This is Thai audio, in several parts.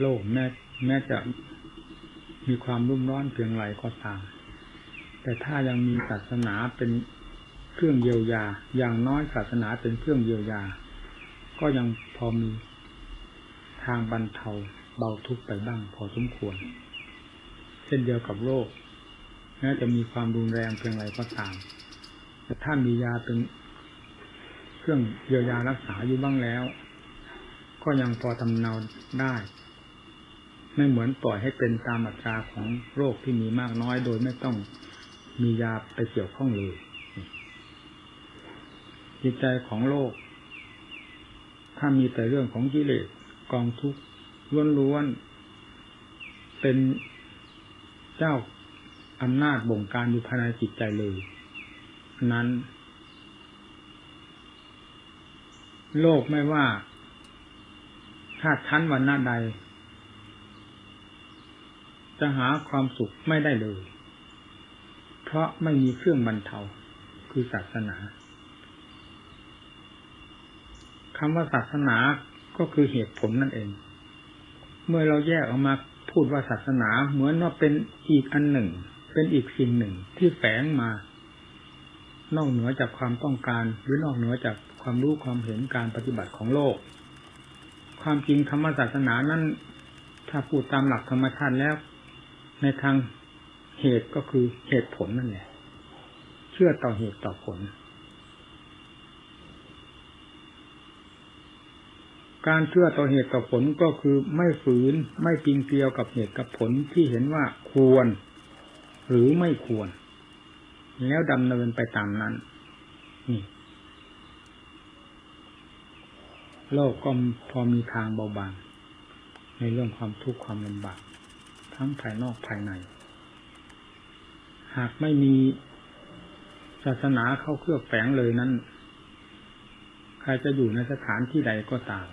โลกแม้แม้จะมีความรุ่มร้อนเพียงไรก็ตาม แต่ถ้ายังมีศาสนาเป็นเครื่องเยียวยา อย่างน้อยศาสนาเป็นเครื่องเยียวยา ก็ยังพอมีทางบรรเทาเบาทุกข์ไปบ้างพอสมควร เช่นเดียวกับโรคแม้จะมีความรุนแรงเพียงไรก็ตาม แต่ถ้ามียาเป็นเครื่องเยียวยารักษาอยู่บ้างแล้ว ก็ยังพอทำเนาได้ ไม่เหมือนปล่อยให้เป็นตามอัตราของโรคที่มีมากน้อยโดยไม่ต้องมียาไปเกี่ยวข้องเลยจิตใจของโลก ถ้ามีแต่เรื่องของกิเลสกองทุกข์ล้วนๆเป็นเจ้าอำนาจบงการอยู่ภายในจิตใจเลย นั้น โลกไม่ว่าชาติชั้นวันหน้าใด จะหาความสุขไม่ได้เลย เพราะไม่มีเครื่องบรรเทาคือศาสนาคำว่าศาสนาก็คือเหตุผลนั่นเอง เมื่อเราแยกออกมาพูดว่าศาสนาเหมือนว่าเป็นอีกอันหนึ่ง เป็นอีกสิ่งหนึ่งที่แฝงมา นอกเหนือจากความต้องการหรือนอกเหนือจากความรู้ความเห็นการปฏิบัติของโลก ความจริงธรรมศาสนานั้นถ้าพูดตามหลักธรรมชาติแล้ว ในทางเหตุก็คือเหตุผลนั่นแหละเชื่อต่อเหตุต่อผล การเชื่อต่อเหตุต่อผลก็คือไม่ฝืนไม่ปิงเกลียวกับเหตุกับผลที่เห็นว่าควร หรือไม่ควร แล้วดำเนินไปตามนั้นนี่โลกก็พอมีทางเบาบางในเรื่องความทุกข์ความลำบาก ทั้งภายนอกภายใน หากไม่มีศาสนาเข้าเครือบแฝงเลยนั้น ใครจะอยู่ในสถานที่ใดก็ตาม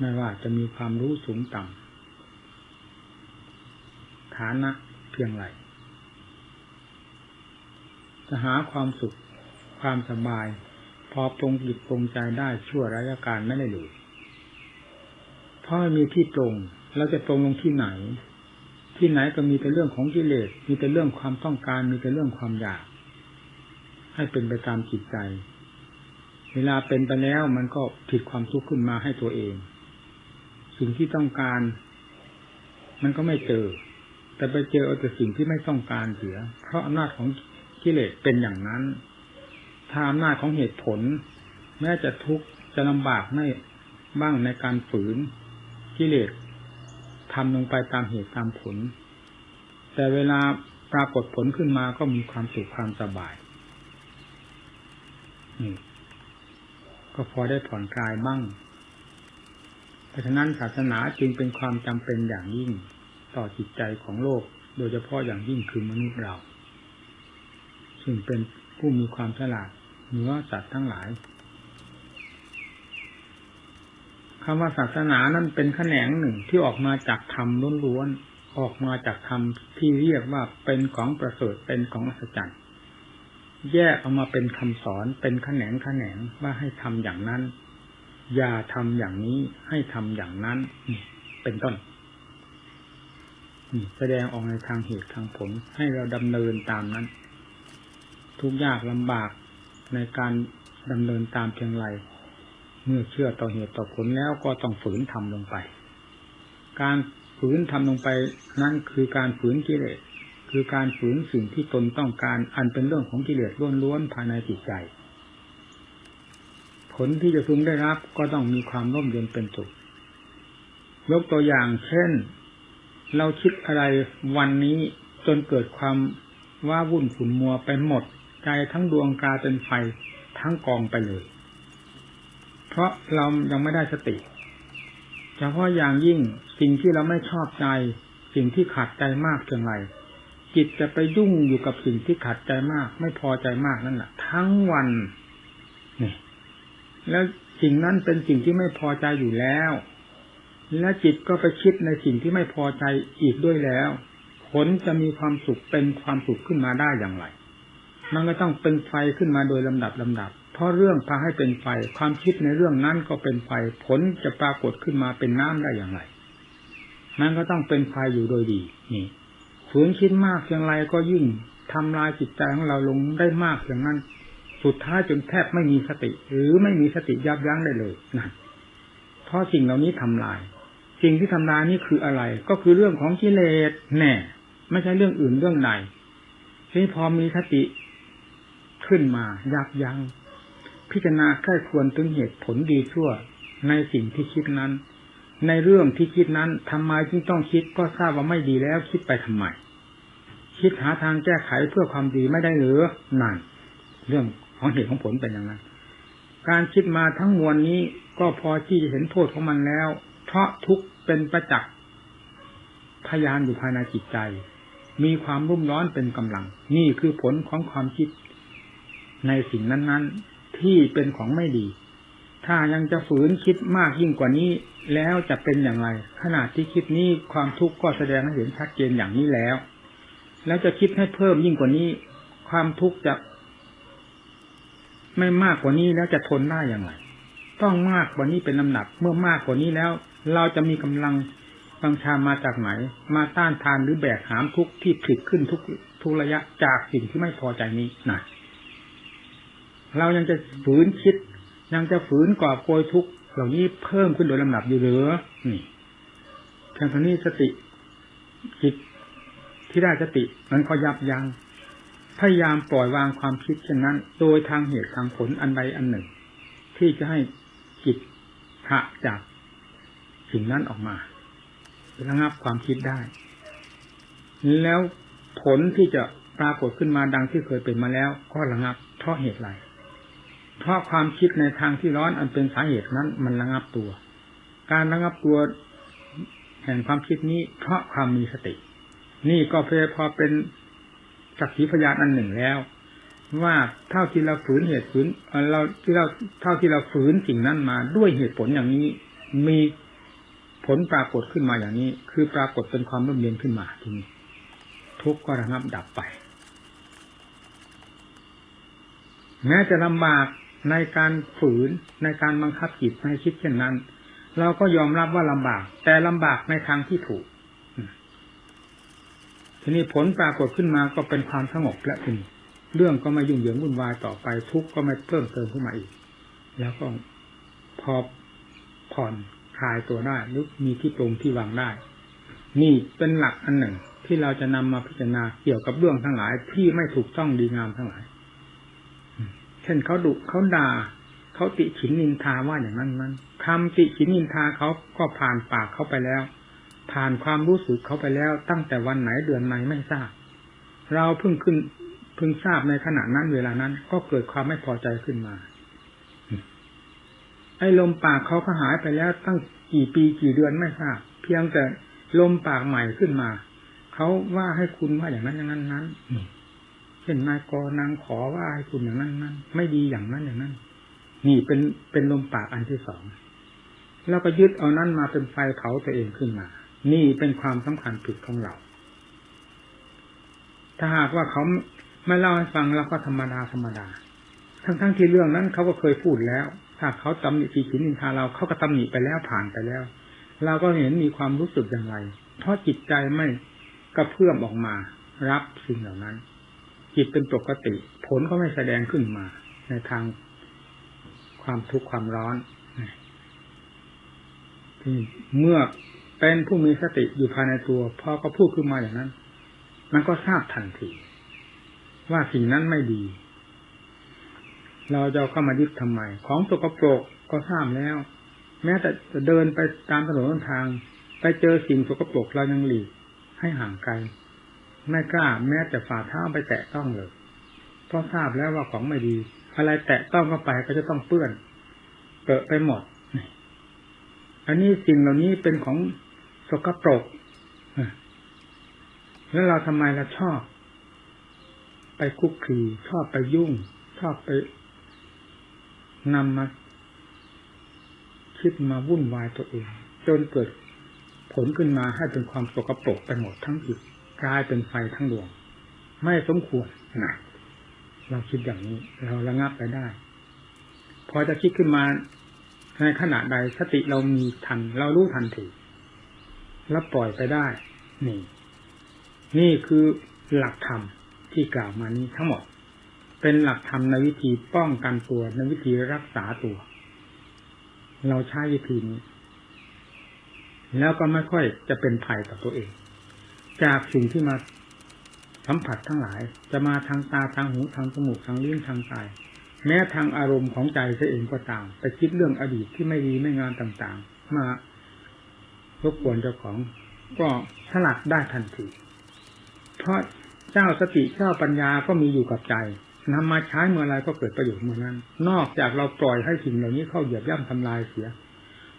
ไม่ว่าจะมีความรู้สูงต่ำฐานะเพียงไรจะหาความสุขความสบาย พอปรงจิตปรงใจได้ชั่วระยะการไม่ได้เลย ราะมีที่ตรงเราจะตรงลงที่ไหน ที่ไหนก็มีแต่เรื่องของกิเลสมีแต่เรื่องความต้องการมีแต่เรื่องความอยาก ให้เป็นไปตามจิตใจ เวลาเป็นไปแล้วมันก็ผิดความทุกข์ขึ้นมาให้ตัวเอง สิ่งที่ต้องการ มันก็ไม่เจอ แต่ไปเจอเอาแต่สิ่งที่ไม่ต้องการเสีย เพราะอำนาจของกิเลสเป็นอย่างนั้นถ้าอำนาจของเหตุผล แม้จะทุกข์จะลำบากไม่บ้างในการฝืน กิเลสทำลงไปตามเหตุตามผล แต่เวลาปรากฏผลขึ้นมาก็มีความสุขความสบายนี่ก็พอได้ผ่อนคลายบ้าง เพราะฉะนั้นศาสนาจึงเป็นความจำเป็นอย่างยิ่งต่อจิตใจของโลก โดยเฉพาะอย่างยิ่งคือมนุษย์เรา ซึ่งเป็นผู้มีความฉลาดเหนือสัตว์ทั้งหลาย คำว่าศาสนานั้นเป็นแขนงหนึ่งที่ออกมาจากธรรมล้วนๆออกมาจากธรรมที่เรียกว่าเป็นของประเสริฐเป็นของอัศจรรย์แยกออกมาเป็นคำสอนเป็นแขนงแขนงว่าให้ทำอย่างนั้น อย่าทำอย่างนี้ให้ทำอย่างนั้นเป็นต้นแสดงออกในทางเหตุทางผลให้เราดำเนินตามนั้น ทุกยากลำบากในการดำเนินตามเพียงไร เมื่อเชื่อต่อเหตุต่อผลแล้วก็ต้องฝืนทำลงไป การฝืนทำลงไปนั่นคือการฝืนกิเลสคือการฝืนสิ่งที่ตนต้องการอันเป็นเรื่องของกิเลสล้วนๆภายในจิตใจ ผลที่จะพึงได้รับก็ต้องมีความร่มเย็นเป็นสุขยกตัวอย่างเช่น เราคิดอะไรวันนี้จนเกิดความว่าวุ่นขุ่นมัวไปหมด ใจทั้งดวงกาเป็นไฟทั้งกองไปเลย เพราะเรายังไม่ได้สติเฉพาะอย่างยิ่งสิ่งที่เราไม่ชอบใจ สิ่งที่ขัดใจมากเพียงไรจิตจะไปยุ่งอยู่กับสิ่งที่ขัดใจมาก ไม่พอใจมากนั่นแหละทั้งวันนี่แล้วสิ่งนั้นเป็นสิ่งที่ไม่พอใจอยู่แล้ว และจิตก็ไปคิดในสิ่งที่ไม่พอใจอีกด้วยแล้ว ผลจะมีความสุขเป็นความสุขขึ้นมาได้อย่างไร มันก็ต้องเป็นไฟขึ้นมาโดยลำดับลำดับ เพราะเรื่องพาให้เป็นไฟ ความคิดในเรื่องนั้นก็เป็นไฟ ผลจะปรากฏขึ้นมาเป็นน้ำได้อย่างไรมันก็ต้องเป็นไฟอยู่โดยดี นี่ฝืนคิดมากเพียงไรก็ยิ่งทำลายจิตใจของเราลงได้มากอย่างนั้น สุดท้ายจนแทบไม่มีสติ หรือไม่มีสติยับยั้งได้เลยนั่นเพราะสิ่งเหล่านี้ทำลาย สิ่งที่ทำลายนี่คืออะไร ก็คือเรื่องของกิเลสแน่ ไม่ใช่เรื่องอื่นเรื่องใดที่พอมีสติขึ้นมายับยัง้ง พิจารณาใกล้ควรถึงเหตุผลดีชั่ว ในสิ่งที่คิดนั้น ในเรื่องที่คิดนั้นทำไมจึงต้องคิดก็ทราบว่าไม่ดีแล้วคิดไปทำไมคิดหาทางแก้ไขเพื่อความดีไม่ได้หรือนั่นเรื่องของเหตุของผลเป็นอย่างนั้นการคิดมาทั้งมวลนี้ก็พอที่จะเห็นโทษของมันแล้ว เพราะทุกเป็นประจักษ์พยานอยู่ภายในจิตใจ มีความรุ่มร้อนเป็นกำลัง นี่คือผลของความคิดในสิ่งนั้น ๆ ที่เป็นของไม่ดี ถ้ายังจะฝืนคิดมากยิ่งกว่านี้แล้วจะเป็นอย่างไร ขนาดที่คิดนี้ความทุกข์ก็แสดงให้เห็นชัดเจนอย่างนี้แล้ว แล้วจะคิดให้เพิ่มยิ่งกว่านี้ ความทุกข์จะ ไม่มากกว่านี้แล้วจะทนได้อย่างไร ต้องมากกว่านี้เป็นลำหนัก เมื่อมากกว่านี้แล้ว เราจะมีกำลังบังชามาจากไหน มาต้านทานหรือแบกหามทุกที่ผลิตขึ้นทุกทุกระยะจากสิ่งที่ไม่พอใจนี้นะ เรายังจะฝืนคิด ยังจะฝืนก่อโกยทุกเหล่านี้เพิ่มขึ้นโดยลำดับอยู่หรือนี่เพียงเท่านี้สติจิตที่ได้สติมันก็ยับยัง้งพยายามปล่อยวางความคิดเช่นนั้น โดยทางเหตุทางผลอันใดอันหนึ่ง ที่จะให้จิตหะจากสิ่งนั้นออกมาระงับความคิดได้ แล้วผลที่จะปรากฏขึ้นมาดังที่เคยเป็นมาแล้ว ก็ระงับเพราะเหตุไร เพราะความคิดในทางที่ร้อนอันเป็นสาเหตุนั้น มันระงับตัว การระงับตัวแห่งความคิดนี้ เพราะความมีสติ นี่ก็เพพอเป็นสักขีพยานอันหนึ่งแล้ว ว่าเท่าที่เราฝืนเหตุฝืนเราที่เราเท่าที่เราฝืนสิ่งนั้นมาด้วยเหตุผลอย่างนี้ มีผลปรากฏขึ้นมาอย่างนี้ คือปรากฏเป็นความร่มเย็นขึ้นมาทีนี้ทุกข์ก็ระงับดับไป แม้จะลำบาก ในการฝืนในการบังคับจิตให้คิดเช่นนั้น เราก็ยอมรับว่าลำบาก แต่ลำบากในทางที่ถูก ทีนี้ผลปรากฏขึ้นมาก็เป็นความสงบและทีนี้เรื่องก็ไม่ยุ่งเหยิงวุ่นวายต่อไปทุกข์ก็ไม่เพิ่มเติมขึ้นมาอีก แล้วก็พอผ่อนคลายตัวได้หรือมีที่ตรงที่วางได้ นี่เป็นหลักอันหนึ่งที่เราจะนำมาพิจารณาเกี่ยวกับเรื่องทั้งหลายที่ไม่ถูกต้องดีงามทั้งหลาย ช่นเขาดุเขาด่าเขาติฉินนินทาว่าอย่างนั้นนั้นคำติฉินนินทาเขาก็ผ่านปากเขาไปแล้ว ผ่านความรู้สึกเขาไปแล้ว ตั้งแต่วันไหนเดือนไหนไม่ทราบ เราเพิ่งขึ้นเพิ่งทราบในขณะนั้นเวลานั้น ก็เกิดความไม่พอใจขึ้นมา ไอ้ลมปากเขาก็หายไปแล้วตั้งกี่ปีกี่เดือนไม่ทราบ เพียงแต่ลมปากใหม่ขึ้นมา เขาว่าให้คุณว่าอย่างนั้นอย่างนั้นนั้น ช่นนายกนางขอว่าให้คุณอย่างนั้นนั้นไม่ดีอย่างนั้นอย่างนั้น นี่เป็นเป็นลมปากอันที่สองแล้วก็ยึดเอานั้นมาเป็นไฟเผาตัวเองขึ้นมา นี่เป็นความสำคัญผิดของเรา ถ้าหากว่าเขาไม่เล่าให้ฟังเราก็ธรรมดาธรรมดา ทั้งๆทที่เรื่องนั้นเขาก็เคยพูดแล้ว ถ้าเขาตำหนิปีฉินินทาเราเขาก็ตำหนิไปแล้วผ่านไปแล้ว เราก็เห็นมีความรู้สึกอย่างไร เพราะจิตใจไม่กระเพื่อมออกมา รับสิ่งเหล่านั้น จิตเป็นปกติ ผลก็ไม่แสดงขึ้นมา ในทางความทุกข์ความร้อนเมื่อเป็นผู้มีสติอยู่ภายในตัวพอก็พูดขึ้นมาอย่างนั้น มันก็ทราบทันทีว่าสิ่งนั้นไม่ดี เราจะเข้ามายึดทำไม ของสกปรกก็ทราบแล้ว แม้แต่จะเดินไปตามถนนทาง ไปเจอสิ่งสกปรกเรายังหลีกให้ห่างไกล ไม่กล้า แม้แต่ฝ่าเท้าไปแตะต้องเลย เพราะทราบแล้วว่าของไม่ดี อะไรแตะต้องเข้าไปก็จะต้องเปื้อนเปิดไปหมด อันนี้สิ่งเหล่านี้เป็นของสกปรกแล้วเราทำไมเราชอบ ไปคุกคีชอบไปยุ่ง ชอบไปนำมาคิดมาวุ่นวายตัวเอง จนเกิดผลขึ้นมาให้เป็นความสกปรกไปหมดทั้งจิต กลายเป็นไฟทั้งดวง ไม่สมควรนะเราคิดอย่างนี้ เราระงับไปได้ พอจะคิดขึ้นมาในขณะใดสติเรามีทัน เรารู้ทันทีแล้วปล่อยไปได้ นี่ นี่คือหลักธรรมที่กล่าวมานี้ทั้งหมด เป็นหลักธรรมในวิธีป้องกันตัวในวิธีรักษาตัว เราใช้วิธีนี้ แล้วก็ไม่ค่อยจะเป็นภัยต่อตัวเอง จากสิ่งที่มาสัมผัสทั้งหลาย จะมาทางตาทางหูทางจมูกทางลิ้นทางกายแม้ทางอารมณ์ของใจเองก็ตามไปคิดเรื่องอดีตที่ไม่ดีไม่งามต่างๆ มารบกวนเจ้าของ ก็สลัดได้ทันทีเพราะเจ้าสติเจ้าปัญญาก็มีอยู่กับใจนำมาใช้เมื่อไรก็เกิดประโยชน์เมื่อนั้น นอกจากเราปล่อยให้สิ่งเหล่านี้เข้าเหยียบย่ำทำลายเสีย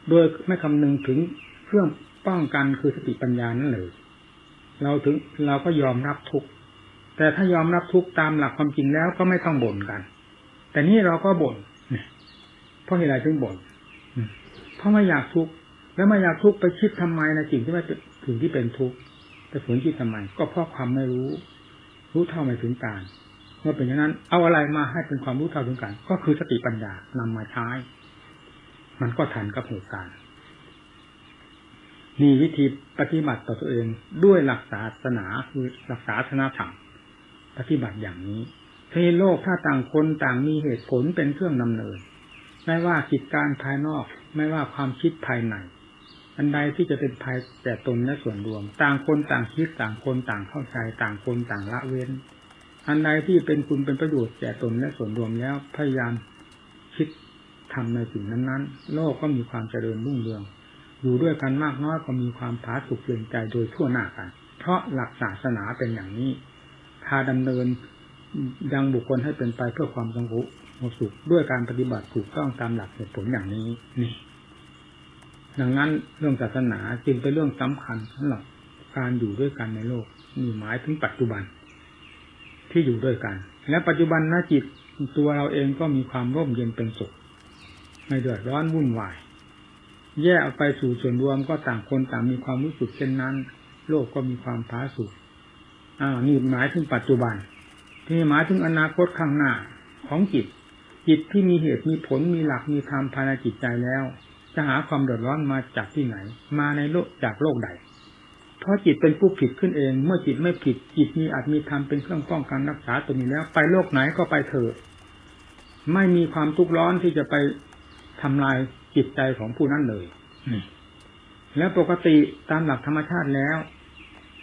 โดยไม่คำนึงถึงเครื่องป้องกันคือสติปัญญานั่นเลย เราถึงเราก็ยอมรับทุกแต่ถ้ายอมรับทุกตามหลักความจริงแล้วก็ไม่ต้องบ่นกัน แต่นี่เราก็บ่นเพราะเหตุไรถึงบ่นเพราะไม่อยากทุกข์แล้วไม่อยากทุกข์ไปคิดทำไมในสิ่งที่ไม่ถึงที่เป็นทุกข์ไปฝืนคิดทำไม ก็เพราะความไม่รู้ รู้เท่าไม่ถึงการเมื่อเป็นอย่างนั้น เอาอะไรมาให้เป็นความรู้เท่าถึงการก็คือสติปัญญานำมาใช้ มันก็ทันกับเหตุการณ์ มีวิธีปฏิบัติต่อตัวเองด้วยหลักศาสนาคือหลักศาสนาธรรมปฏิบัติอย่างนี้ในโลกถ้าต่างคนต่างมีเหตุผลเป็นเครื่องนำเนิน ไม่ว่ากิจการภายนอกไม่ว่าความคิดภายในอันใดที่จะเป็นภัยแก่ตนและส่วนรวม ต่างคนต่างคิดต่างคนต่างเข้าใจ ต่างคนต่างละเว้น อันใดที่เป็นคุณเป็นประโยชน์แก่ตนและส่วนรวมแล้วพยายามคิดทำในสิ่งนั้นๆ โลกก็มีความเจริญรุ่งเรือง อยู่ด้วยกันมากน้อยก็มีความผาสุกเปลี่ยนใจโดยทั่วหน้ากัน เพราะหลักศาสนาเป็นอย่างนี้ พาดำเนินยังบุคคลให้เป็นไปเพื่อความสงบสุขด้วยการปฏิบัติถูกต้องตามหลักเหตุผลอย่างนี้นี่ ดังนั้นเรื่องศาสนาจึงเป็นเรื่องสำคัญสำหรับการอยู่ด้วยกันในโลกนี่หมายถึงปัจจุบัน ที่อยู่ด้วยกัน และปัจจุบันนาจิตตัวเราเองก็มีความร่มเย็นเป็นสุขไม่เดือดร้อนวุ่นวาย แยกออกไปสู่ส่วนรวมก็ต่างคนต่างมีความรู้สึกเช่นนั้น โลกก็มีความผาสุกอ่านี่หมายถึงปัจจุบัน ที่หมายถึงอนาคตข้างหน้าของจิต จิตที่มีเหตุมีผลมีหลักมีธรรมภายในจิตใจแล้ว จะหาความเดือดร้อนมาจากที่ไหน มาในโลกจากโลกใด เพราะจิตเป็นผู้ผิดขึ้นเอง เมื่อจิตไม่ผิดจิตมีอาจมีธรรมเป็นเครื่องป้องกันรักษาตัวนี้แล้ว ไปโลกไหนก็ไปเถอะไม่มีความทุกข์ร้อนที่จะไปทำลาย จิตใจของผู้นั้นเลยแล้วปกติตามหลักธรรมชาติแล้ว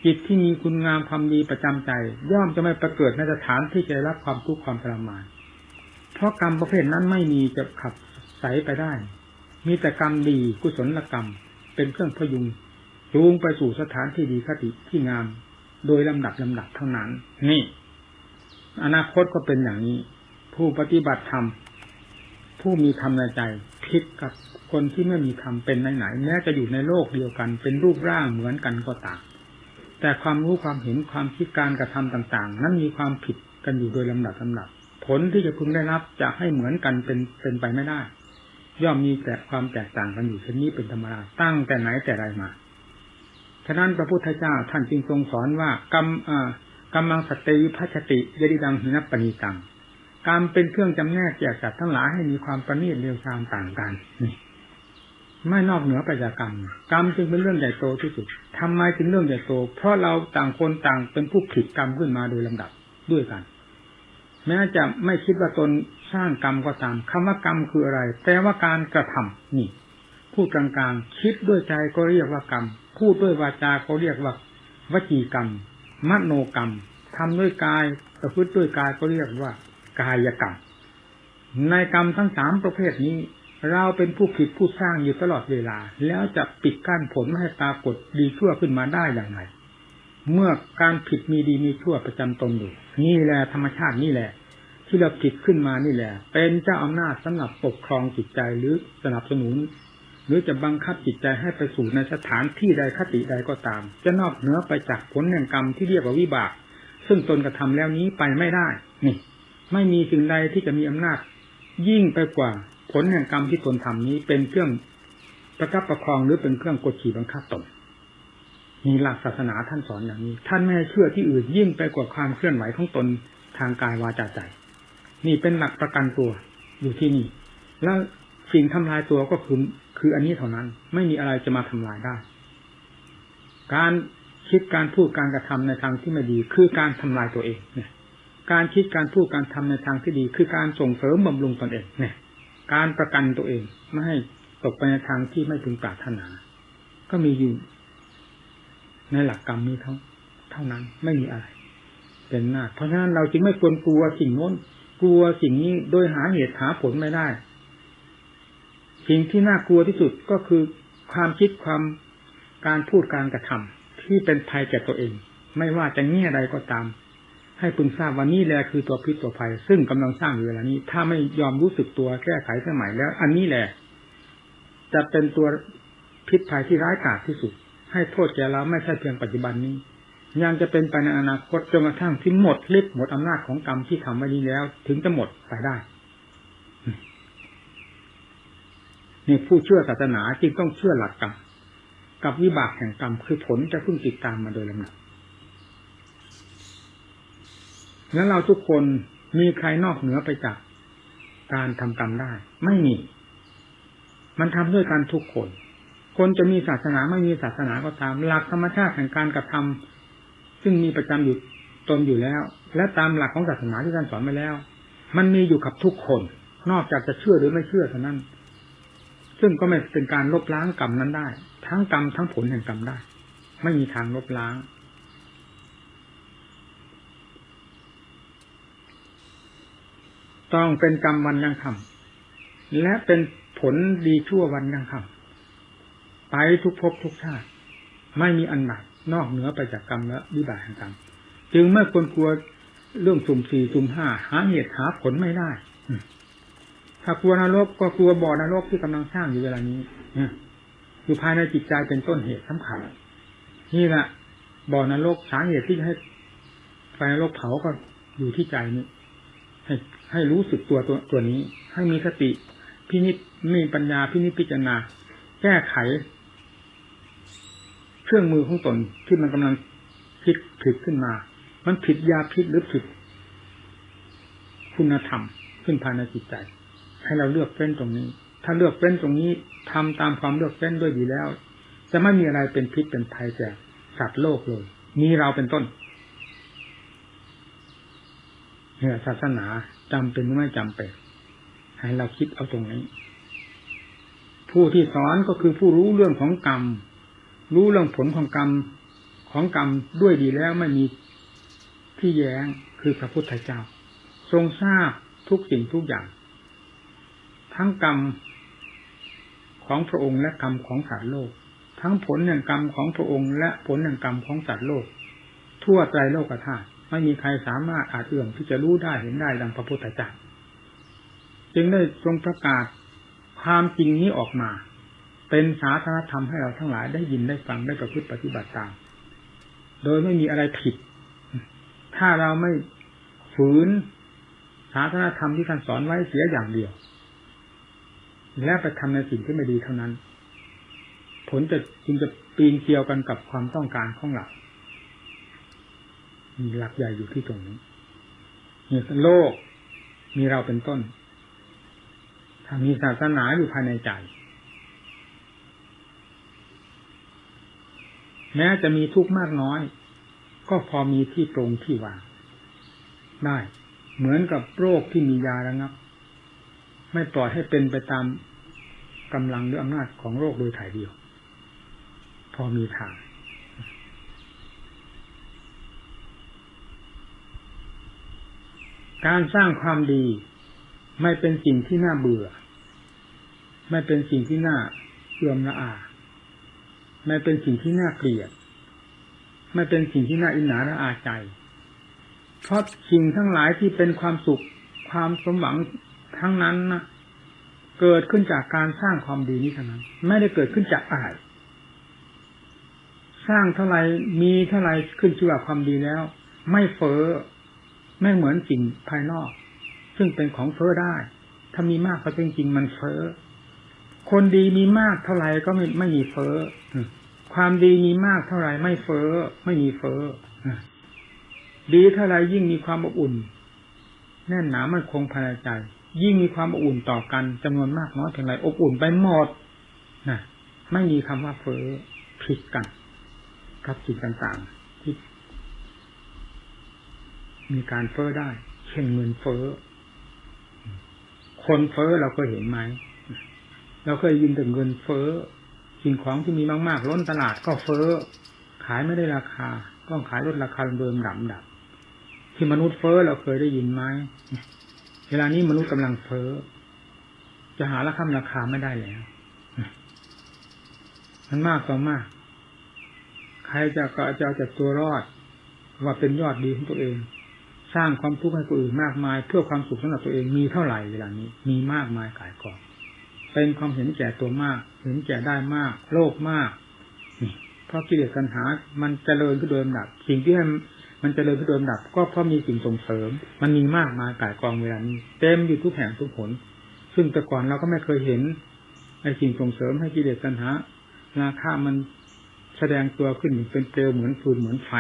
จิตที่มีคุณงามความดีประจำใจ ย่อมจะไม่ประเกิดในสถานที่จะรับความทุกข์ความทรมาน เพราะกรรมประเภทนั้นไม่มีจะขับใสไปได้ มีแต่กรรมดีกุศลกรรม เป็นเครื่องพยุงจูงไปสู่สถานที่ดีคติที่งาม โดยลำดับลำดับเท่านั้น นี่ อนาคตก็เป็นอย่างนี้ ผู้ปฏิบัติธรรมผู้มีธรรมในใจ พิดกับคนที่ไม่มีธรรมเป็นไหนๆแม้จะอยู่ในโลกเดียวกัน เป็นรูปร่างเหมือนกันก็ต่ามแต่ความรู้ความเห็นความคิดการกระทำต่างๆ นั้นมีความผิดกันอยู่โดยลำดับลำดับ ผลที่จะพึงได้รับจะให้เหมือนกันเป็นเป็นไปไม่ได้ ย่อมมีแต่ความแตกต่างกันอยู่เช่นนี้เป็นธรรมดาตั้งแต่ไหนแต่ไรมาฉะนั้นพระพุทธเจ้าท่านจึงทรงสอนว่ากรรมกรรมังสติวิพัชติยดิดังหินปณิตัง กรรมเป็นเครื่องจำแนกแยกสัตว์ทั้งหลายให้มีความประณีตเร็วชามต่างกันนี่ไม่นอกเหนือไปจากกรรม กรรมจึงเป็นเรื่องใหญ่โตที่สุดทำไมจึงเรื่องใหญ่โต เพราะเราต่างคนต่างเป็นผู้ผิดกรรมขึ้นมาโดยลำดับด้วยกัน แม้จะไม่คิดว่าตนสร้างกรรมก็ตามคำว่ากรรมคืออะไร แปลว่าการกระทำนี่ พูดกลางๆ คิดด้วยใจก็เรียกว่ากรรม พูดด้วยวาจาก็เรียกว่าวจีกรรม มโนกรรมทำด้วยกายประพฤติด้วยกายก็เรียกว่า กายกรรมในกรรมทั้งสามประเภทนี้ เราเป็นผู้ผิดผู้สร้างอยู่ตลอดเวลา แล้วจะปิดกั้นผลไม่ให้ปรากฏดีชั่วขึ้นมาได้อย่างไร เมื่อการผิดมีดีมีชั่วประจำตนอยู่นี่แหละธรรมชาตินี่แหละ ที่เราผิดขึ้นมานี่แหละ เป็นเจ้าอำนาจสำหรับปกครองจิตใจหรือสนับสนุน หรือจะบังคับจิตใจให้ไปสู่ในสถานที่ใดคติใดก็ตาม จะนอกเหนือไปจากผลแห่งกรรมที่เรียกว่าวิบาก ซึ่งตนกระทาแล้วนี้ไปไม่ได้ นี่ ไม่มีสิ่งใดที่จะมีอำนาจ ยิ่งไปกว่าผลแห่งกรรมที่ตนทำนี้เป็นเครื่องประคับประคองหรือเป็นเครื่องกดขี่บังคับตนมีหลักศาสนาท่านสอนอย่างนี้ ท่านไม่เชื่อที่อื่นยิ่งไปกว่าความเคลื่อนไหวของตนทางกายวาจาใจ นี่เป็นหลักประกันตัวอยู่ที่นี่ แล้วสิ่งทำลายตัวก็คือคืออันนี้เท่านั้น ไม่มีอะไรจะมาทำลายได้ การคิดการพูดการกระทำในทางที่ไม่ดี คือการทำลายตัวเองเนี่ย การคิดการพูดการทำในทางที่ดี คือการส่งเสริมบำรุงตนเองเนี่ย การประกันตัวเองไม่ให้ตกไปในทางที่ไม่พึงปรารถนา ก็มีอยู่ ในหลักกรรมนี้เท่าเท่านั้นไม่มีอะไร เป็นหน้าเพราะฉะนั้นเราจึงไม่ควรกลัวสิ่งโน้น กลัวสิ่งนี้โดยหาเหตุหาผลไม่ได้ สิ่งที่น่ากลัวที่สุดก็คือความคิดความการพูดการกระทำที่เป็นภัยแก่ตัวเอง ไม่ว่าจะแง่ใดก็ตาม ให้พึงทราบว่านี่แหละคือตัวพิษตัวภัย ซึ่งกำลังสร้างอยู่เวลานี้ ถ้าไม่ยอมรู้สึกตัวแก้ไขสมัยแล้ว อันนี้แหละ จะเป็นตัวพิษภัยที่ร้ายกาจที่สุด ให้โทษแก่เราไม่ใช่เพียงปัจจุบันนี้ ยังจะเป็นไปในอนาคตจนกระทั่งที่หมดฤทธิ์หมดอำนาจของกรรมที่ทำไว้นี้แล้ว ถึงจะหมดไปได้นี่ผู้เชื่อศาสนาจึงต้องเชื่อหลักกรรมกับวิบากแห่งกรรมคือผลจะพึ่งติดตามมาโดยลำดับ แล้วเราทุกคนมีใครนอกเหนือไปจากการทำกรรมได้ ไม่มี มันทำด้วยกันทุกคน คนจะมีศาสนาไม่มีศาสนาก็ตาม หลักธรรมชาติแห่งการกระทำซึ่งมีประจำอยู่ตนอยู่แล้ว และตามหลักของศาสนาที่ท่านสอนมาแล้ว มันมีอยู่กับทุกคน นอกจากจะเชื่อหรือไม่เชื่อเท่านั้น ซึ่งก็ไม่เป็นการลบล้างกรรมนั้นได้ ทั้งกรรมทั้งผลแห่งกรรมได้ ไม่มีทางลบล้าง ต้องเป็นกรรมวันยังคำและเป็นผลดีชั่ววันยังคำไปทุกภพทุกชาติ ไม่มีอันไหนนอกเหนือไปจากกรรมและวิบากแห่งกรรม จึงไม่ควรกลัวเรื่องสุ่มสี่สุ่มห้าหาเหตุหาผลไม่ได้ถ้ากลัวนรกก็กลัวบ่อนรกที่กำลังสร้างอยู่เวลานี้อยู่ภายในจิตใจเป็นต้นเหตุสำคัญนี่แหละบ่อนรกสาเหตุที่ให้ไฟนรกเผาก็อยู่ที่ใจนี้ให้ ให้รู้สึกตัวตัวตัวนี้ ให้มีสติพินิจมีปัญญาพินิจพิจารณา แก้ไข เครื่องมือของตนที่มันกำลังคิดผิดขึ้นมา มันผิดยาพิษหรือผิด คุณธรรมขึ้นภายในจิตใจ ให้เราเลือกเฟ้นตรงนี้ ถ้าเลือกเฟ้นตรงนี้ทำตามความเลือกเฟ้นด้วยดีแล้ว จะไม่มีอะไรเป็นพิษเป็นภัยแก่สัตว์โลกเลยมีเราเป็นต้นเนี่ยศาสนา จำเป็นหรือไม่จำเป็น ให้เราคิดเอาตรงนี้ ผู้ที่สอนก็คือผู้รู้เรื่องของกรรม รู้เรื่องผลของกรรมของกรรมด้วยดีแล้วไม่มีที่แย้งคือพระพุทธเจ้า ทรงทราบทุกสิ่งทุกอย่าง ทั้งกรรมของพระองค์และกรรมของสัตว์โลก ทั้งผลแห่งกรรมของพระองค์และผลแห่งกรรมของสัตว์โลก ทั่วใจโลกธาตุ ไม่มีใครสามารถอาจเอื้อมที่จะรู้ได้เห็นได้ดังพระพุทธเจ้าจึงได้ทรงประกาศความจริงนี้ออกมา เป็นสาธารณธรรมให้เราทั้งหลายได้ยินได้ฟังได้ประพฤติปฏิบัติตาม โดยไม่มีอะไรผิด ถ้าเราไม่ฝืนสาธารณธรรมที่ท่านสอนไว้เสียอย่างเดียว และไปทำในสิ่งที่ไม่ดีเท่านั้น ผลจะจึงจะปีนเกี่ยวกันกับความต้องการของเรา หลักใหญ่อยู่ที่ตรงนี้นี่โลก มีเราเป็นต้น ถ้ามีศาสนาอยู่ภายในใจ แม้จะมีทุกข์มากน้อย ก็พอมีที่ตรงที่วาง ได้ เหมือนกับโรคที่มียาระงับ ไม่ปล่อยให้เป็นไปตามกำลังหรืออำนาจของโรคโดยถ่ายเดียว พอมีทาง การสร้างความดี ไม่เป็นสิ่งที่น่าเบื่อ ไม่เป็นสิ่งที่น่าเอื่อมละอา ไม่เป็นสิ่งที่น่าเกลียด ไม่เป็นสิ่งที่น่าอินหนาละอาใจ เพราะสิ่งทั้งหลายที่เป็นความสุขความสมหวังทั้งนั้นนะเกิดขึ้นจากการสร้างความดีนี้เท่านั้น ไม่ได้เกิดขึ้นจากอะไรสร้างเท่าไรมีเท่าไรขึ้นชื่อว่าความดีแล้ว ไม่เฟ้อ ไม่เหมือนสิ่งภายนอก ซึ่งเป็นของเฟ้อได้ ถ้ามีมากก็จริงๆมันเฟ้อคนดีมีมากเท่าไหร่ก็ไม่ไม่มีเฟ้อความดีมีมากเท่าไหร่ไม่เฟ้อไม่มีเฟ้อดีเท่าไรยิ่งมีความอบอุ่น แน่นหนามันคงภายในใจ ยิ่งมีความอบอุ่นต่อกันจำนวนมากน้อยเพียงไรอบอุ่นไปหมดนะไม่มีคำว่าเฟ้อผิดกันกับสิ่งต่างๆ มีการเฟ้อได้ เช่นเงินเฟ้อ คนเฟ้อเราเคยเห็นไหม เราเคยยินแต่เงินเฟ้อสิ่งของที่มีมากๆล้นตลาดก็เฟ้อ ขายไม่ได้ราคาต้องขายลดราคาเดิมดับดับที่มนุษย์เฟ้อเราเคยได้ยินไหมเวลานี้มนุษย์กำลังเฟ้อ จะหาราคาราคาไม่ได้แล้ว มันมากต่อมาก ใครจะก็จะเอาจากตัวรอดว่าเป็นยอดดีของตัวเอง สร้างความทุกข์ให้คนอื่นมากมาย เพื่อความสุขสำหรับตัวเองมีเท่าไหร่เวลานี้ มีมากมายกายกองเป็นความเห็นแก่ตัวมาก เห็นแก่ได้มาก โลภมากเพราะกิเลสปัญหา มันเจริญขึ้นโดยลำดับ สิ่งที่มันเจริญขึ้นโดยลำดับ ก็เพราะมีสิ่งส่งเสริม มันมีมากมายกายกองเวลานี้ เต็มอยู่ทุกแห่งทุกผล ซึ่งแต่ก่อนเราก็ไม่เคยเห็นไอ้สิ่งส่งเสริมให้กิเลสปัญหาราคามันแสดงตัวขึ้นเป็นเปลวเหมือนฟืนเหมือนไฟ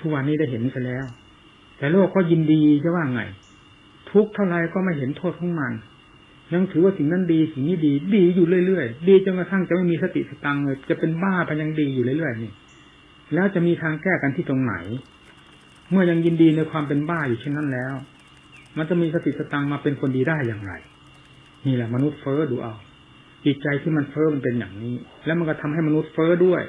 ทุกวันนี้ได้เห็นกันแล้ว แต่โลกก็ยินดีจะว่าไง ทุกเท่าไรก็ไม่เห็นโทษของมัน ยังถือว่าสิ่งนั้นดีสิ่งนี้ดีดีอยู่เรื่อยๆดีจนกระทั่งจะไม่มีสติสตังเลยจะเป็นบ้าไปยังดีอยู่เรื่อยๆนี่ แล้วจะมีทางแก้กันที่ตรงไหน เมื่อยังยินดีในความเป็นบ้าอยู่เช่นนั้นแล้ว มันจะมีสติสตังมาเป็นคนดีได้อย่างไรนี่แหละมนุษย์เฟอ้อดูเอาจิตใจที่มันเฟ้อมันเป็นอย่างนี้ แล้วมันก็ทำให้มนุษย์เฟ้อด้วย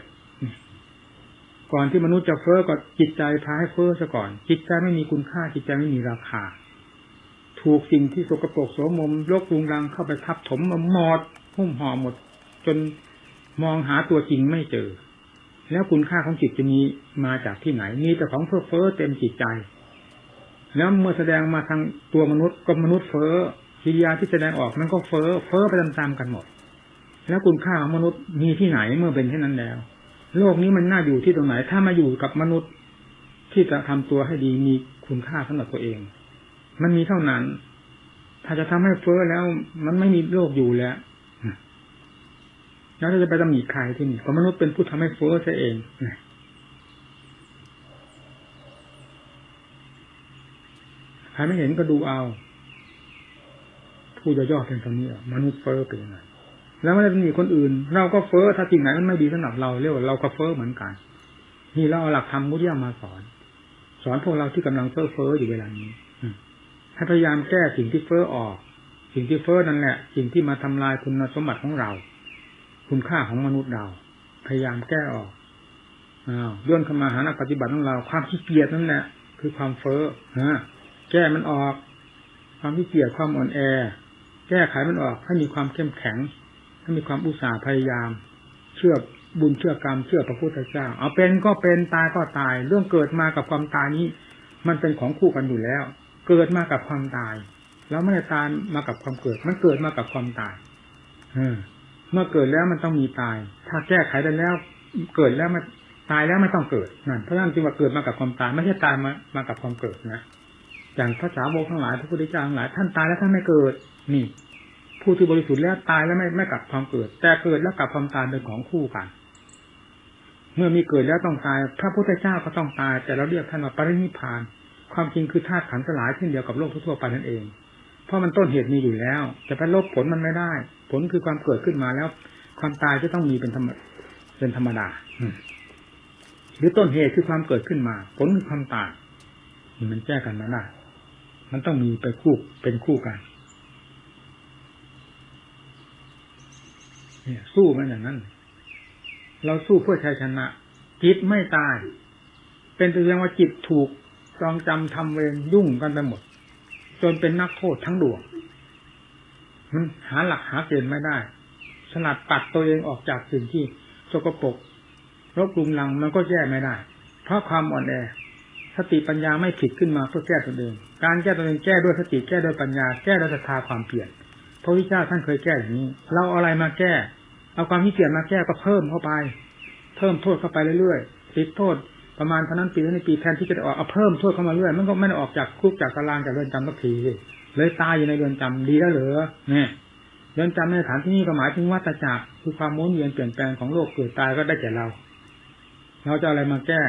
ก่อนที่มนุษย์จะเฟ้อก็จิตใจพาให้เฟ้อซะก่อน จิตใจไม่มีคุณค่าจิตใจไม่มีราคา ถูกสิ่งที่สกปรกโสมมยกรุงรังเข้าไปทับถมมาหมดหุ้มห่อหมด จนมองหาตัวจริงไม่เจอ แล้วคุณค่าของจิตจะมีมาจากที่ไหนมีแต่ของเฟ้อเฟ้อเต็มจิตใจแล้วเมื่อแสดงมาทางตัวมนุษย์ก็มนุษย์เฟ้อกิริยาที่แสดงออกมันก็เฟ้อเฟ้อไปตามๆกันหมด แล้วคุณค่าของมนุษย์มีที่ไหนเมื่อเป็นเช่นนั้นแล้ว โลกนี้มันน่าอยู่ที่ตรงไหน ถ้ามาอยู่กับมนุษย์ที่จะทำตัวให้ดีมีคุณค่าสำหรับตัวเอง มันมีเท่านั้น ถ้าจะทำให้เฟ้อแล้ว มันไม่มีโลกอยู่แล้วแล้วจะไปตำหนิใครที่นี่เพราะมนุษย์เป็นผู้ทำให้เฟ้อซะเองใครไม่เห็นก็ดูเอา ผู้จะย่อเป็นตรงนี้มนุษย์เฟ้อเป็นยังไง แล้วไม่ได้มีคนอื่น เราก็เฟ้อถ้าสิ่งไหนมันไม่ดีสำหรับเราเรียกว่าเราก็เฟ้อเหมือนกัน นี่เราเอาหลักธรรมมุติยามาสอน สอนพวกเราที่กำลังเฟ้อเฟ้ออยู่เวลานี้ให้พยายามแก้สิ่งที่เฟ้อออก สิ่งที่เฟ้อนั่นแหละ สิ่งที่มาทำลายคุณสมบัติของเรา คุณค่าของมนุษย์เรา พยายามแก้ออกอ้าวย่นเข้ามาหานักปฏิบัติของเรา ความขี้เกียจนั่นแหละคือความเฟ้อฮะแก้มันออก ความขี้เกียจความอ่อนแอ แก้ไขมันออกให้มีความเข้มแข็ง ถ้ามีความอุตสาห์พยายาม เชื่อบุญเชื่อกรรมเชื่อพระพุทธเจ้า เอาเป็นก็เป็นตายก็ตาย เรื่องเกิดมากับความตายนี้ มันเป็นของคู่กันอยู่แล้ว เกิดมากับความตาย แล้วไม่ได้ตายมากับความเกิด มันเกิดมากับความตายเออเมื่อเกิดแล้วมันต้องมีตาย ถ้าแก้ไขได้แล้ว เกิดแล้วมันตายแล้วไม่ต้องเกิดนั่นเพราะนั้นจึงว่าเกิดมากับความตาย ไม่ใช่ตายมามากับความเกิดนะอย่างพระสาวกทั้งหลายพระพุทธเจ้าทั้งหลายท่านตายแล้วท่านไม่เกิด นี่ ผู้ที่บริสุทธิ์แล้วตายแล้วไม่ไม่กลับความเกิด แต่เกิดแล้วกลับความตายเป็นของคู่กัน เมื่อมีเกิดแล้วต้องตาย พระพุทธเจ้าก็ต้องตาย แต่เราเรียกท่านว่าปรินิพาน ความจริงคือธาตุขันธ์สลายเช่นเดียวกับโลกทั่วไปนั่นเอง เพราะมันต้นเหตุมีอยู่แล้ว จะไปลบผลมันไม่ได้ ผลคือความเกิดขึ้นมาแล้ว ความตายจะต้องมีเป็นธรรมเป็นธรรมดาหรือต้นเหตุคือความเกิดขึ้นมา ผลคือความตายมันแก้กันมาได้มันต้องมีไปคู่เป็นคู่กัน เนี่ยสู้มันอย่างนั้น เราสู้เพื่อชัยชนะ จิตไม่ตาย เป็นตัวอย่างว่าจิตถูกจองจำทำเวรยุ่งกันไปหมด จนเป็นนักโทษทั้งดวงมันหาหลักหาเกณฑ์ไม่ได้สลัดปัดตัวเองออกจากสิ่งที่สกปรกรบกลุมลังมันก็แก้ไม่ได้ เพราะความอ่อนแอ สติปัญญาไม่ผิดขึ้นมาเพื่อแก้ตัวเอง การแก้ตัวเองแก้ด้วยสติแก้ด้วยปัญญา แก้ด้วยศรัทธาความเปลี่ยน พระวิชาท่านเคยแก้อย่างนี้ เราเอาอะไรมาแก้ เอาความขี้เกียจมาแก้ก็เพิ่มเข้าไป เพิ่มโทษเข้าไปเรื่อยๆติดโทษประมาณเท่านั้นปีนั้นปีแทนที่จะออกเอาเพิ่มโทษเข้ามาเรื่อยมันก็ไม่ได้ออกจากคุกจากตารางจากเรือนจำสักทีเลยตายอยู่ในเรือนจำดีแล้วเหรอเนี่ยเรือนจำในสถานที่นี้ก็หมายถึงวัฏจักรคือความม้วนเวียนเปลี่ยนแปลงของโลกเกิดตายก็ได้แก่เรา เราจะอะไรมาแก้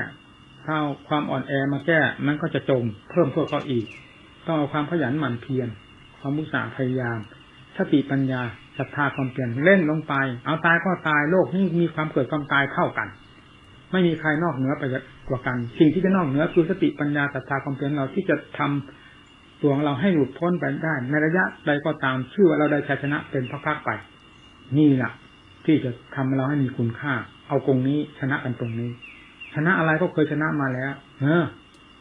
ถ้าความอ่อนแอมาแก้ มันก็จะจมเพิ่มโทษเขาอีก ต้องเอาความขยันหมั่นเพียรความมุสาพยายาม สติปัญญาศรัทธาความเปลี่ยนเล่นลงไป เอาตายก็ตายโลกนี้มีความเกิดความตายเท่ากัน ไม่มีใครนอกเหนือไปกว่ากัน สิ่งที่จะนอกเหนือคือสติปัญญาศรัทธาความเปลี่ยนเราที่จะทำตัวของเราให้หลุดพ้นไปได้ในระยะใดก็ตามชื่อว่าเราได้ชัยชนะเป็นพักๆไป นี่แหละที่จะทำเราให้มีคุณค่า เอาตรงนี้ชนะกันตรงนี้ ชนะอะไรก็เคยชนะมาแล้ว เออ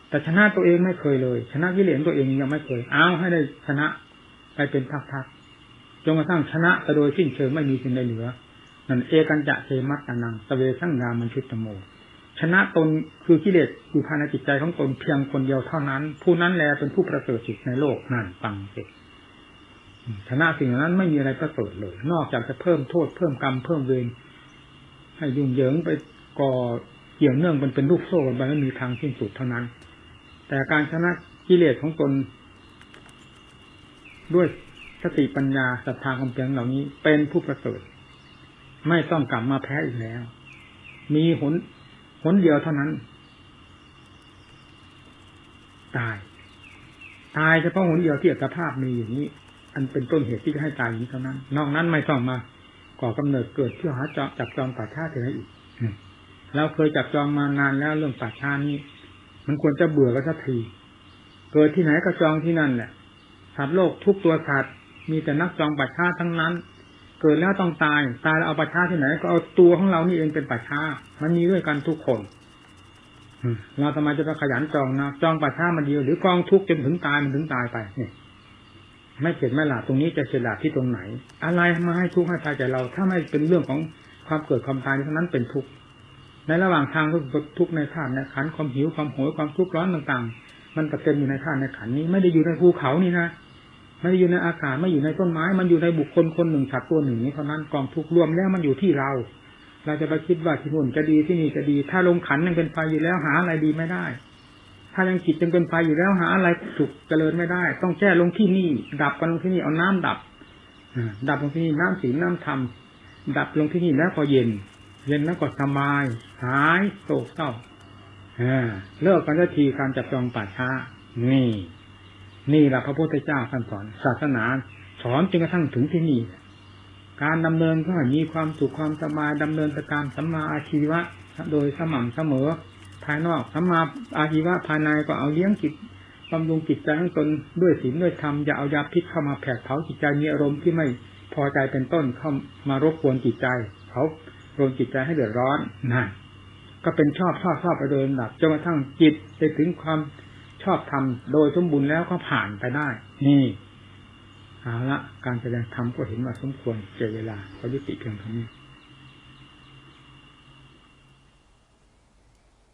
แต่ชนะตัวเองไม่เคยเลย ชนะกิเลสตัวเองยังไม่เคย เอาให้ได้ชนะไปเป็นพักๆ จนกระทั่งชนะแต่โดยสิ้นเชิงไม่มีสิ่งใดเหลือนั่นเอกันจะเทมัตตานังสเวสังงามันชุตโม ชนะตนคือกิเลสอยู่ภายในจิตใจของตนเพียงคนเดียวเท่านั้น ผู้นั้นแลเป็นผู้ประเสริฐสุดในโลกนั่นฟังเสร็จชนะสิ่งนั้นไม่มีอะไรประเสริฐเลย นอกจากจะเพิ่มโทษเพิ่มกรรมเพิ่มเวรให้ยุ่งเหยิงไปก่อเกี่ยวเนื่องมันเป็นลูกโซ่กันไปไม่มีทางสิ้นสุดเท่านั้น แต่การชนะกิเลสของตนด้วย สติปัญญาศรัทธาความเพียรเหล่านี้ เป็นผู้ประเสริฐไม่ต้องกลับมาแพ้อีกแล้ว มีหนหนเดียวเท่านั้น ตาย ตายเฉพาะหนเดียวที่อัตภาพมีอย่างนี้ อันเป็นต้นเหตุที่จะให้ตายอย่างนี้เท่านั้น นอกนั้นไม่ต้องมา ก่อกำเนิดเกิดเพื่อหาจจับจองป่าชาติอะไรอีกเราเคยจับจองมานานแล้วเรื่องป่าชานี้ มันควรจะเบื่อกันสักที เกิดที่ไหนก็จองที่นั่นแหละสัตว์โลกทุกตัวสัตว์ มีแต่นักจองป่าชาทั้งนั้น เกิดแล้วต้องตาย ตายแล้วเอาป่าชาที่ไหน ก็เอาตัวของเรานี่เองเป็นป่าชามันมีด้วยกันทุกคนเราทำไมจะไปขยันจองนะจองป่าชามันเดียวหรือกองทุกจนถึงตายมันถึงตายไปเนี่ยไม่เจ็ดไม่หลาตรงนี้จะเฉลาดที่ตรงไหน อะไรมาให้ทุกข์ให้ทายใจเรา ถ้าไม่เป็นเรื่องของความเกิดความตายเท่านั้นเป็นทุกข์ในระหว่างทางก็ทุกข์ในธาตุในขันความหิวความโหยความทุกข์ร้อนต่างๆ มันกระเต็มอยู่ในธาตุในขันนี้ไม่ได้อยู่ในภูเขานี่นะ ม่ได้อยู่ในอากาศไม่อยู่ในต้นไม้ มันอยู่ในบุคคลคนหนึ่งสัตว์ตัวหนึ่งนี้เท่านั้นกองทุกรวมแล้วมันอยู่ที่เรา เราจะไปคิดว่าที่นู่นจะดีที่นี่จะดี ถ้าลงขันยังเป็นไฟอยู่แล้วหาอะไรดีไม่ได้ ถ้ายังจิตยังเป็นไฟอยู่แล้วหาอะไรสุกเจริญไม่ได้ ต้องแก้ลงที่นี่ ดับกันลงที่นี่เอาน้ำดับดับลงที่นี่น้ำสีน้ำธรรมดับลงที่นี่แล้วก็เย็น เย็นแล้วก็สบาย หายโศกเศร้าเลิกกันทีการจับจองป่าช้านี่ นี่แหละพระพุทธเจ้าท่านสอน ศาสนาสอนจนกระทั่งถึงที่นี่ การดำเนินก็มีความสุขความสบายดำเนินไปตามสัมมาอาชีวะ โดยสม่ำเสมอ ภายนอกสัมมาอาชีวะภายในก็เอาเลี้ยงจิตบำรุงจิตใจของตนด้วยศีลด้วยธรรมอย่าเอายาพิษเข้ามาแผดเผาจิตใจมีอารมณ์ที่ไม่พอใจเป็นต้นเข้ามารบกวนจิตใจเขารวนจิตใจให้เดือดร้อนนั่นก็เป็นชอบชอบชอบไปโดยลำดับจนกระทั่งจิตไปถึงความ ชอบธรรมโดยสมบูรณ์แล้วก็ผ่านไปได้ นี่เอาละการแสดงธรรมก็เห็นว่าสมควรเจเวลาก็ยุติเพียงเท่านี้